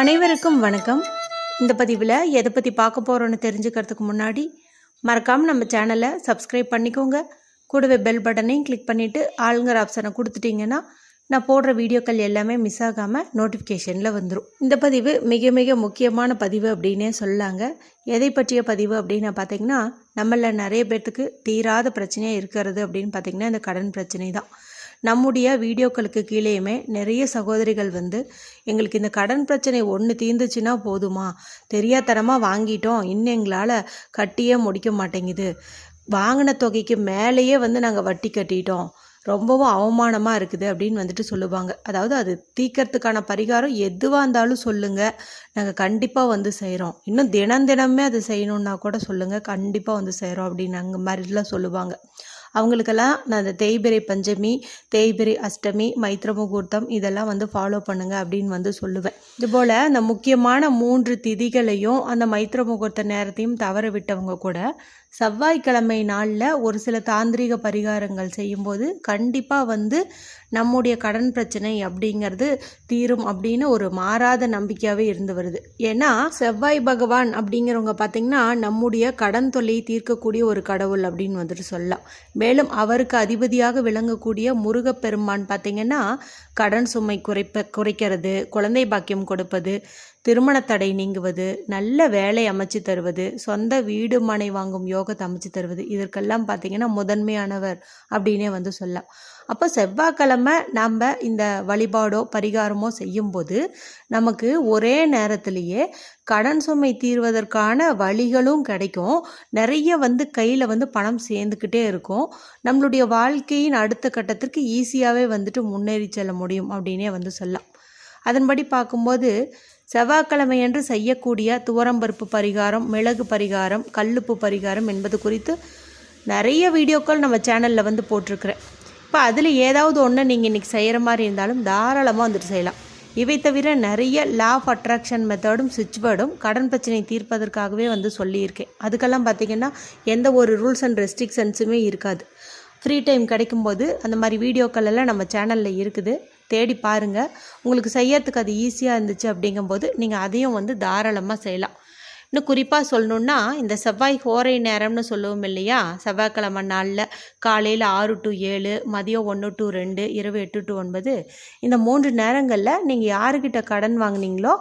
அனைவருக்கும் வணக்கம். இந்த பதிவில் எதை பற்றி பார்க்க போகிறோன்னு தெரிஞ்சுக்கிறதுக்கு முன்னாடி மறக்காமல் நம்ம சேனலை சப்ஸ்கிரைப் பண்ணிக்கோங்க. கூடவே பெல் பட்டனையும் கிளிக் பண்ணிவிட்டு ஆளுங்கிற ஆப்ஷனை கொடுத்துட்டிங்கன்னா நான் போடுற வீடியோக்கள் எல்லாமே மிஸ் ஆகாமல் நோட்டிஃபிகேஷனில் வந்துடும் இந்த பதிவு மிக மிக முக்கியமான பதிவு அப்படின்னே சொல்லாங்க. எதை பற்றிய பதிவு அப்படின்னு பார்த்தீங்கன்னா நம்மள நிறைய பேர்த்துக்கு தீராத பிரச்சனையாக இருக்கிறது அப்படின்னு பார்த்தீங்கன்னா இந்த கடன் பிரச்சனை தான் நம்முடைய வீடியோக்களுக்கு கீழேயுமே நிறைய சகோதரிகள் வந்து எங்களுக்கு இந்த கடன் பிரச்சனை ஒன்று தீர்ந்துச்சுன்னா போதுமா? தெரியாதனமாக வாங்கிட்டோம். இன்னும் எங்களால் கட்டியே முடிக்க மாட்டேங்குது. வாங்கின தொகைக்கு மேலேயே வந்து நாங்கள் வட்டி கட்டிட்டோம். ரொம்பவும் அவமானமாக இருக்குது அப்படின்னு வந்துட்டு சொல்லுவாங்க. அதாவது அது தீர்க்கறதுக்கான பரிகாரம் எதுவாக இருந்தாலும் சொல்லுங்கள் நாங்கள் கண்டிப்பாக வந்து செய்கிறோம் இன்னும் தினம் தினமே அது செய்யணுன்னா கூட சொல்லுங்கள் கண்டிப்பாக வந்து செய்கிறோம் அப்படின்னு அங்கே மாதிரிலாம் சொல்லுவாங்க. அவங்களுக்கெல்லாம் நான் அந்த தேய்பிரை பஞ்சமி தேய்பிரை அஷ்டமி மைத்திர முகூர்த்தம் இதெல்லாம் வந்து ஃபாலோ பண்ணுங்க அப்படின்னு வந்து சொல்லுவேன். இதுபோல் அந்த முக்கியமான மூன்று திதிகளையும் அந்த மைத்திர முகூர்த்த நேரத்தையும் தவற விட்டவங்க கூட செவ்வாய்க்கிழமை நாளில் ஒரு சில தாந்திரிக பரிகாரங்கள் செய்யும்போது கண்டிப்பாக வந்து நம்முடைய கடன் பிரச்சனை அப்படிங்கிறது தீரும் அப்படின்னு ஒரு மாறாத நம்பிக்கையாகவே இருந்து வருது. ஏன்னா செவ்வாய் பகவான் அப்படிங்கிறவங்க பார்த்திங்கன்னா நம்முடைய கடன் தொல்லையை தீர்க்கக்கூடிய ஒரு கடவுள் அப்படின்னு வந்துட்டு சொல்லலாம். மேலும் அவருக்கு அதிபதியாக விளங்கக்கூடிய முருகப்பெருமான் பார்த்திங்கன்னா கடன் சுமை குறைப்ப குறைக்கிறது குழந்தை பாக்கியம் கொடுப்பது திருமண தடை நீங்குவது நல்ல வேலை அமைச்சு தருவது சொந்த வீடு மனை வாங்கும் யோகத்தை அமைச்சு தருவது இதற்கெல்லாம் பார்த்திங்கன்னா முதன்மையானவர் அப்படின்னே வந்து சொல்லலாம். அப்போ செவ்வாய்க்கிழமை நம்ம இந்த வழிபாடோ பரிகாரமோ செய்யும்போது நமக்கு ஒரே நேரத்திலேயே கடன் சுமை தீர்வதற்கான வழிகளும் கிடைக்கும். நிறைய வந்து கையில் வந்து பணம் சேர்ந்துக்கிட்டே இருக்கும். நம்மளுடைய வாழ்க்கையின் அடுத்த கட்டத்திற்கு ஈஸியாகவே வந்துட்டு முன்னேறி செல்ல முடியும் அப்படின்னே வந்து சொல்லலாம். அதன்படி பார்க்கும்போது செவ்வாய்க்கிழமையன்று செய்யக்கூடிய துவரம்பருப்பு பரிகாரம் மிளகு பரிகாரம் கல்லுப்பு பரிகாரம் என்பது குறித்து நிறைய வீடியோக்கள் நம்ம சேனலில் வந்து போட்டிருக்கிறேன். இப்போ அதில் ஏதாவது ஒன்று நீங்கள் இன்றைக்கி செய்கிற மாதிரி இருந்தாலும் தாராளமாக வந்துட்டு செய்யலாம். இவை தவிர நிறைய லா ஆஃப் அட்ராக்ஷன் மெத்தடும் சுவிட்ச் பேர்டும் கடன் பிரச்சனை தீர்ப்பதற்காகவே வந்து சொல்லியிருக்கேன். அதுக்கெல்லாம் பார்த்திங்கன்னா எந்த ஒரு ரூல்ஸ் அண்ட் ரெஸ்ட்ரிக்ஷன்ஸுமே இருக்காது. ஃப்ரீ டைம் கிடைக்கும்போது அந்த மாதிரி வீடியோக்கள் எல்லாம் நம்ம சேனலில் இருக்குது. தேடி பாருங்கள் உங்களுக்கு செய்யறதுக்கு அது ஈஸியாக இருந்துச்சு அப்படிங்கும்போது நீங்கள் அதையும் வந்து தாராளமாக செய்யலாம். இன்னும் குறிப்பாக சொல்லணுன்னா இந்த செவ்வாய் ஹோரை நேரம்னு சொல்லுவோம் இல்லையா? செவ்வாய்க்கிழமை நாளில் காலையில் ஆறு டு ஏழு மதியம் ஒன்று டு ரெண்டு இரவு எட்டு டு ஒன்பது. இந்த மூன்று நேரங்களில் நீங்கள் யாருக்கிட்ட கடன் வாங்குனீங்களோ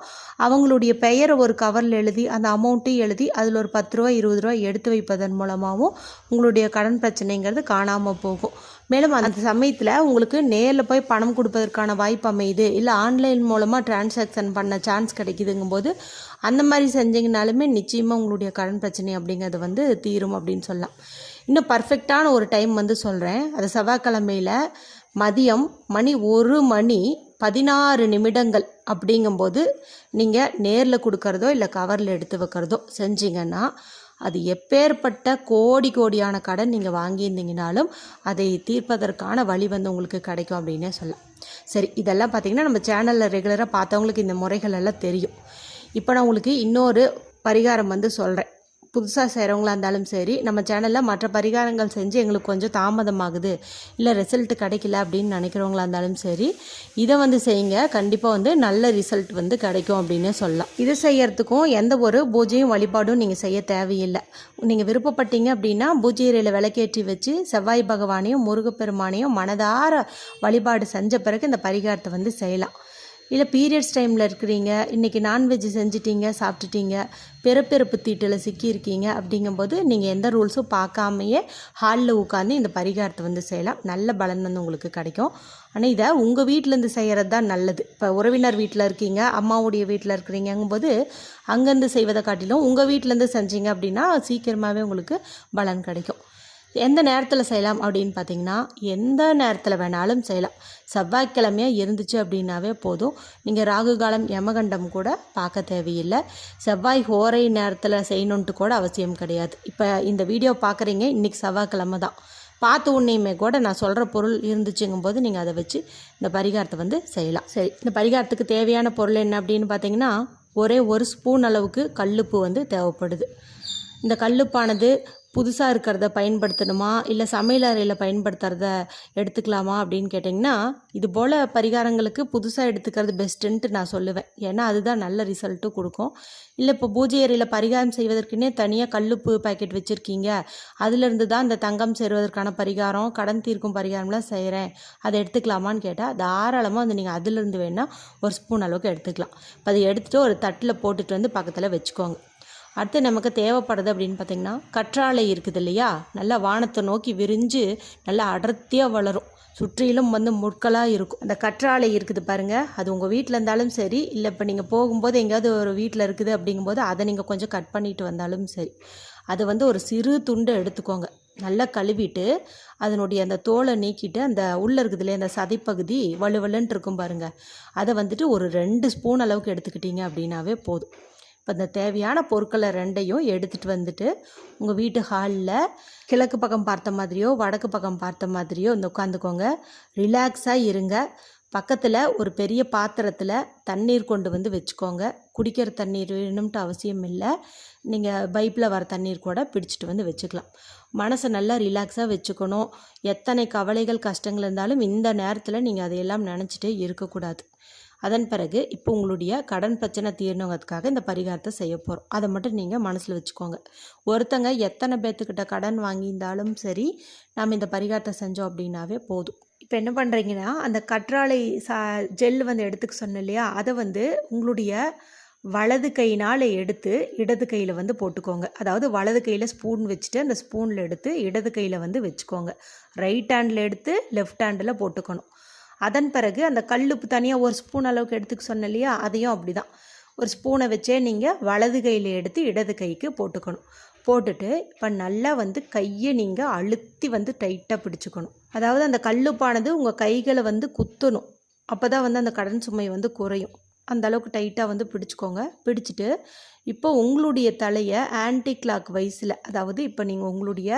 அவங்களுடைய பெயரை ஒரு கவரில் எழுதி அந்த அமௌண்ட்டையும் எழுதி அதில் ஒரு பத்து ரூபா இருபது ரூபா எடுத்து வைப்பதன் மூலமாகவும் உங்களுடைய கடன் பிரச்சனைங்கிறது காணாமல் போகும். மேலும் அந்த சமயத்தில் உங்களுக்கு நேரில் போய் பணம் கொடுப்பதற்கான வாய்ப்பு அமையுது. இல்லை ஆன்லைன் மூலமாக டிரான்சாக்ஷன் பண்ண சான்ஸ் கிடைக்குதுங்கும்போது அந்த மாதிரி செஞ்சீங்கனாலுமே நிச்சயமாக உங்களுடைய கடன் பிரச்சனை அப்படிங்கிறது வந்து தீரும் அப்படின்னு சொல்லலாம். இன்னும் பர்ஃபெக்டான ஒரு டைம் வந்து சொல்கிறேன் அது செவ்வாய்க்கிழமையில் மதியம் மணி ஒரு மணி பதினாறு நிமிடங்கள் அப்படிங்கும்போது நீங்கள் நேரில் கொடுக்கறதோ இல்லை கவரில் எடுத்து வைக்கிறதோ செஞ்சீங்கன்னா அது எப்பேற்பட்ட கோடி கோடியான கடன் நீங்கள் வாங்கியிருந்தீங்கனாலும் அதை தீர்ப்பதற்கான வழி வந்து உங்களுக்கு கிடைக்கும் அப்படின்னே சொல்லலாம். சரி இதெல்லாம் பார்த்தீங்கன்னா நம்ம சேனலில் ரெகுலராக பார்த்தவங்களுக்கு இந்த முறைகள் எல்லாம் தெரியும். இப்போ நான் உங்களுக்கு இன்னொரு பரிகாரம் வந்து சொல்கிறேன் புதுசாக செய்கிறவங்களா இருந்தாலும் சரி நம்ம சேனலில் மற்ற பரிகாரங்கள் செஞ்சு எங்களுக்கு கொஞ்சம் தாமதமாகுது. இல்லை ரிசல்ட் கிடைக்கல அப்படின்னு நினைக்கிறவங்களா இருந்தாலும் சரி இதை வந்து செய்யுங்க. கண்டிப்பாக வந்து நல்ல ரிசல்ட் வந்து கிடைக்கும் அப்படின்னு சொல்லலாம். இது செய்யறதுக்கும் எந்த ஒரு பூஜையும் வழிபாடும் நீங்கள் செய்ய தேவையில்லை. நீங்கள் விருப்பப்பட்டீங்க அப்படின்னா பூஜை இறையில் விளக்கேற்றி வச்சு செவ்வாய் பகவானையும் முருகப்பெருமானையும் மனதார வழிபாடு செஞ்ச பிறகு இந்த பரிகாரத்தை வந்து செய்யலாம். இல்லை பீரியட்ஸ் டைமில் இருக்கிறீங்க இன்றைக்கி நான்வெஜ் செஞ்சிட்டீங்க சாப்பிட்டுட்டீங்க பிறப்பிறப்பு தீட்டில் சிக்கியிருக்கீங்க அப்படிங்கும்போது நீங்கள் எந்த ரூல்ஸும் பார்க்காமையே ஹாலில் உட்காந்து இந்த பரிகாரத்தை வந்து செய்யலாம். நல்ல பலன் வந்து உங்களுக்கு கிடைக்கும். ஆனால் இதை உங்கள் வீட்டிலேருந்து செய்கிறது தான் நல்லது. இப்போ உறவினர் வீட்டில் இருக்கீங்க அம்மாவுடைய வீட்டில் இருக்கிறீங்கங்கும்போது அங்கேருந்து செய்வதை காட்டிலும் உங்கள் வீட்டிலேருந்து செஞ்சீங்க அப்படின்னா சீக்கிரமாகவே உங்களுக்கு பலன் கிடைக்கும். எந்த நேரத்தில் செய்யலாம் அப்படின்னு பார்த்தீங்கன்னா எந்த நேரத்தில் வேணாலும் செய்யலாம். செவ்வாய்க்கிழமையாக இருந்துச்சு அப்படின்னாவே போதும். நீங்கள் ராகு காலம் யமகண்டம் கூட பார்க்க தேவையில்லை. செவ்வாய் ஹோரை நேரத்தில் செய்யணுன்ட்டு கூட அவசியம் கிடையாது. இப்போ இந்த வீடியோ பார்க்குறீங்க இன்றைக்கி செவ்வாய்க்கிழமை தான். பார்த்து உன்னையுமே கூட நான் சொல்கிற பொருள் இருந்துச்சுங்கும்போது நீங்கள் அதை வச்சு இந்த பரிகாரத்தை வந்து செய்யலாம். சரி இந்த பரிகாரத்துக்கு தேவையான பொருள் என்ன அப்படின்னு பார்த்தீங்கன்னா ஒரே ஒரு ஸ்பூன் அளவுக்கு கல்லுப்பு வந்து தேவைப்படுது. இந்த கல்லுப்பானது புதுசாக இருக்கிறத பயன்படுத்தணுமா? இல்லை சமையல் அறையில் பயன்படுத்துகிறத எடுத்துக்கலாமா அப்படின்னு கேட்டிங்கன்னா இது போல் பரிகாரங்களுக்கு புதுசாக எடுத்துக்கிறது பெஸ்ட்டுன்ட்டு நான் சொல்லுவேன். ஏன்னா அதுதான் நல்ல ரிசல்ட்டும் கொடுக்கும். இல்லை இப்போ பூஜை அறையில் பரிகாரம் செய்வதற்குன்னே தனியாக கல்லுப்பு பாக்கெட் வச்சுருக்கீங்க. அதுலேருந்து தான் இந்த தங்கம் சேருவதற்கான பரிகாரம் கடன் தீர்க்கும் பரிகாரம்லாம் செய்கிறேன் அதை எடுத்துக்கலாமான்னு கேட்டால் தாராளமாக வந்து நீங்கள் அதுலேருந்து வேணால் ஒரு ஸ்பூன் அளவுக்கு எடுத்துக்கலாம். இப்போ அதை எடுத்துகிட்டு ஒரு தட்டில் போட்டுட்டு வந்து பக்கத்தில் வச்சுக்கோங்க. அடுத்து நமக்கு தேவைப்படுது அப்படின்னு பார்த்தீங்கன்னா கற்றாழை இருக்குது இல்லையா? நல்லா வானத்தை நோக்கி விரிஞ்சு நல்லா அடர்த்தியாக வளரும். சுற்றிலும் வந்து முட்களாக இருக்கும். அந்த கற்றாழை இருக்குது பாருங்கள் அது உங்கள் வீட்டில் இருந்தாலும் சரி இல்லை இப்போ நீங்கள் போகும்போது எங்கேயாவது ஒரு வீட்டில் இருக்குது அப்படிங்கும்போது அதை நீங்கள் கொஞ்சம் கட் பண்ணிட்டு வந்தாலும் சரி. அது வந்து ஒரு சிறு துண்டு எடுத்துக்கோங்க. நல்லா கழுவிட்டு அதனுடைய அந்த தோலை நீக்கிட்டு அந்த உள்ளே இருக்குது இல்லையா அந்த சதைப்பகுதி வலுவலுன்ட்டு இருக்கும் பாருங்கள் அதை வந்துட்டு ஒரு ரெண்டு ஸ்பூன் அளவுக்கு எடுத்துக்கிட்டீங்க அப்படின்னாவே போதும். இப்போ இந்த தேவையான பொருட்களை ரெண்டையும் எடுத்துகிட்டு வந்துட்டு உங்கள் வீட்டு ஹாலில் கிழக்கு பக்கம் பார்த்த மாதிரியோ வடக்கு பக்கம் பார்த்த மாதிரியோ இந்த உட்காந்துக்கோங்க ரிலாக்ஸாக இருங்க. பக்கத்தில் ஒரு பெரிய பாத்திரத்தில் தண்ணீர் கொண்டு வந்து வச்சுக்கோங்க. குடிக்கிற தண்ணீர் வேணும்ட்டு அவசியம் இல்லை. நீங்கள் பைப்பில் வர தண்ணீர் கூட பிடிச்சிட்டு வந்து வச்சுக்கலாம். மனசை நல்லா ரிலாக்ஸாக வச்சுக்கணும். எத்தனை கவலைகள் கஷ்டங்கள் இருந்தாலும் இந்த நேரத்தில் நீங்கள் அதையெல்லாம் நினச்சிட்டே இருக்கக்கூடாது. அதன் பிறகு இப்போ உங்களுடைய கடன் பிரச்சனை தீரணுங்கிறதுக்காக இந்த பரிகாரத்தை செய்ய போகிறோம் அதை மட்டும் நீங்கள் மனசில் வச்சுக்கோங்க. ஒருத்தங்க எத்தனை பேர்த்துக்கிட்ட கடன் வாங்கியிருந்தாலும் சரி நாம் இந்த பரிகாரத்தை செஞ்சோம் அப்படின்னாவே போதும். இப்போ என்ன பண்ணுறீங்கன்னா அந்த கற்றாழை சா ஜெல் வந்து எடுத்துக்க சொன்னேன் இல்லையா? அதை வந்து உங்களுடைய வலது கையினால் எடுத்து இடது கையில் வந்து போட்டுக்கோங்க. அதாவது வலது கையில் ஸ்பூன் வச்சுட்டு அந்த ஸ்பூனில் எடுத்து இடது கையில் வந்து வச்சுக்கோங்க. ரைட் ஹேண்டில் எடுத்து லெஃப்ட் ஹேண்டில் போட்டுக்கணும். அதன் பிறகு அந்த கல்லுப்பு தனியாக ஒரு ஸ்பூன் அளவுக்கு எடுத்துக்க சொன்னேன் இல்லையா? அதையும் அப்படி தான் ஒரு ஸ்பூனை வச்சே நீங்கள் வலது கையில் எடுத்து இடது கைக்கு போட்டுக்கணும். போட்டுட்டு இப்போ நல்லா வந்து கையை நீங்கள் அழுத்தி வந்து டைட்டாக பிடிச்சிக்கணும். அதாவது அந்த கல்லுப்பானது உங்கள் கைகளை வந்து குத்தணும். அப்போ தான் வந்து அந்த கடன் சுமை வந்து குறையும். அந்த அளவுக்கு டைட்டாக வந்து பிடிச்சிக்கோங்க. பிடிச்சிட்டு இப்போ உங்களுடைய தலையை ஆன்டி கிளாக் வயசில் அதாவது இப்போ நீங்கள் உங்களுடைய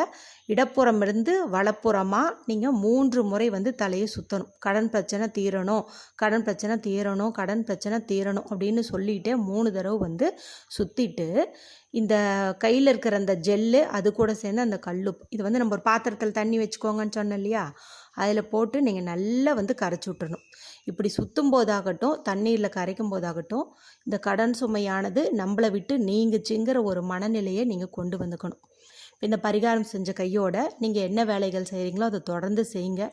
இடப்புறம் இருந்து வலப்புறமாக நீங்கள் மூன்று முறை வந்து தலையை சுற்றணும் கடன் பிரச்சனை தீரணும் கடன் பிரச்சனை தீரணும் கடன் பிரச்சனை தீரணும் அப்படின்னு சொல்லிகிட்டே மூணு தடவை வந்து சுற்றிட்டு இந்த கையில் இருக்கிற அந்த ஜெல்லு அது கூட சேர்ந்து அந்த கல்லுப்பு. இது வந்து நம்ம ஒரு பாத்திரத்தில் தண்ணி வச்சுக்கோங்கன்னு சொன்னேன் இல்லையா? அதில் போட்டு நீங்கள் நல்லா வந்து கரைச்சி விட்டுறணும். இப்படி சுற்றும் போதாகட்டும் தண்ணீரில் கரைக்கும் போதாகட்டும் இந்த கடன் சுமையானது நம்மளை விட்டு நீங்குச்சுங்கிற ஒரு மனநிலையை நீங்கள் கொண்டு வந்துக்கணும். இந்த பரிகாரம் செஞ்ச கையோட நீங்கள் என்ன வேலைகள் செய்கிறீங்களோ அதை தொடர்ந்து செய்யுங்க.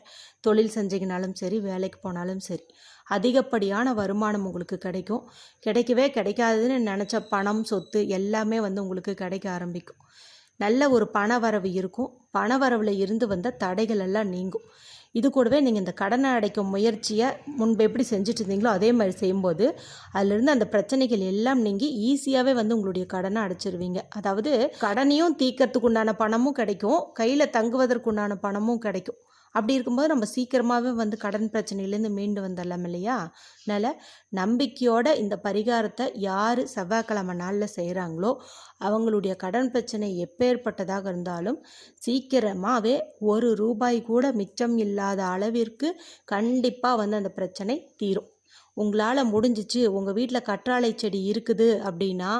தொழில் செஞ்சீங்கனாலும் சரி வேலைக்கு போனாலும் சரி. அதிகப்படியான வருமானம் உங்களுக்கு கிடைக்கும். கிடைக்கவே கிடைக்காதுன்னு நினச்ச பணம் சொத்து எல்லாமே வந்து உங்களுக்கு கிடைக்க ஆரம்பிக்கும். நல்ல ஒரு பண வரவு இருக்கும். பண வரவில் இருந்து வந்த தடைகள் எல்லாம் நீங்கும். இது கூடவே நீங்கள் இந்த கடனை அடைக்கும் முயற்சியை முன்பு எப்படி செஞ்சுட்டு இருந்தீங்களோ அதே மாதிரி செய்யும்போது அதிலிருந்து அந்த பிரச்சனைகள் எல்லாம் நீங்கள் ஈஸியாகவே வந்து உங்களுடைய கடனை அடைச்சிருவீங்க. அதாவது கடனையும் தீக்கிறதுக்கு உண்டான பணமும் கிடைக்கும். கையில் தங்குவதற்கு உண்டான பணமும் கிடைக்கும். அப்படி இருக்கும்போது நம்ம சீக்கிரமாகவே வந்து கடன் பிரச்சனையிலேருந்து மீண்டு வந்துடலாம் இல்லையா? அதனால் நம்பிக்கையோட இந்த பரிகாரத்தை யார் செவ்வாய்க்கிழமை நாளில் செய்கிறாங்களோ அவங்களுடைய கடன் பிரச்சனை எப்பேற்பட்டதாக இருந்தாலும் சீக்கிரமாகவே ஒரு ரூபாய் கூட மிச்சம் இல்லாத அளவிற்கு கண்டிப்பாக வந்து அந்த பிரச்சனை தீரும். உங்களால் முடிஞ்சிச்சு உங்கள் வீட்டில் கற்றாழை செடி இருக்குது அப்படின்னா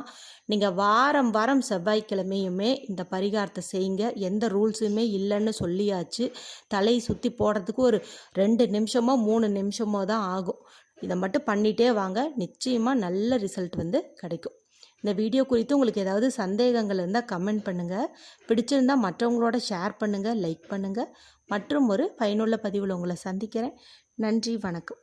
நீங்கள் வாரம் வாரம் செவ்வாய்க்கிழமையுமே இந்த பரிகாரத்தை செய்யுங்க. எந்த ரூல்ஸுமே இல்லைன்னு சொல்லியாச்சு. தலையை சுற்றி போடுறதுக்கு ஒரு ரெண்டு நிமிஷமோ மூணு நிமிஷமோ தான் ஆகும். இதை மட்டும் பண்ணிகிட்டே வாங்க. நிச்சயமாக நல்ல ரிசல்ட் வந்து கிடைக்கும். இந்த வீடியோ குறித்து உங்களுக்கு ஏதாவது சந்தேகங்கள் இருந்தால் கமெண்ட் பண்ணுங்கள் பிடிச்சிருந்தால் மற்றவங்களோட ஷேர் பண்ணுங்கள் லைக் பண்ணுங்கள் மற்றும் ஒரு பயனுள்ள பதிவில் உங்களை சந்திக்கிறேன். நன்றி வணக்கம்.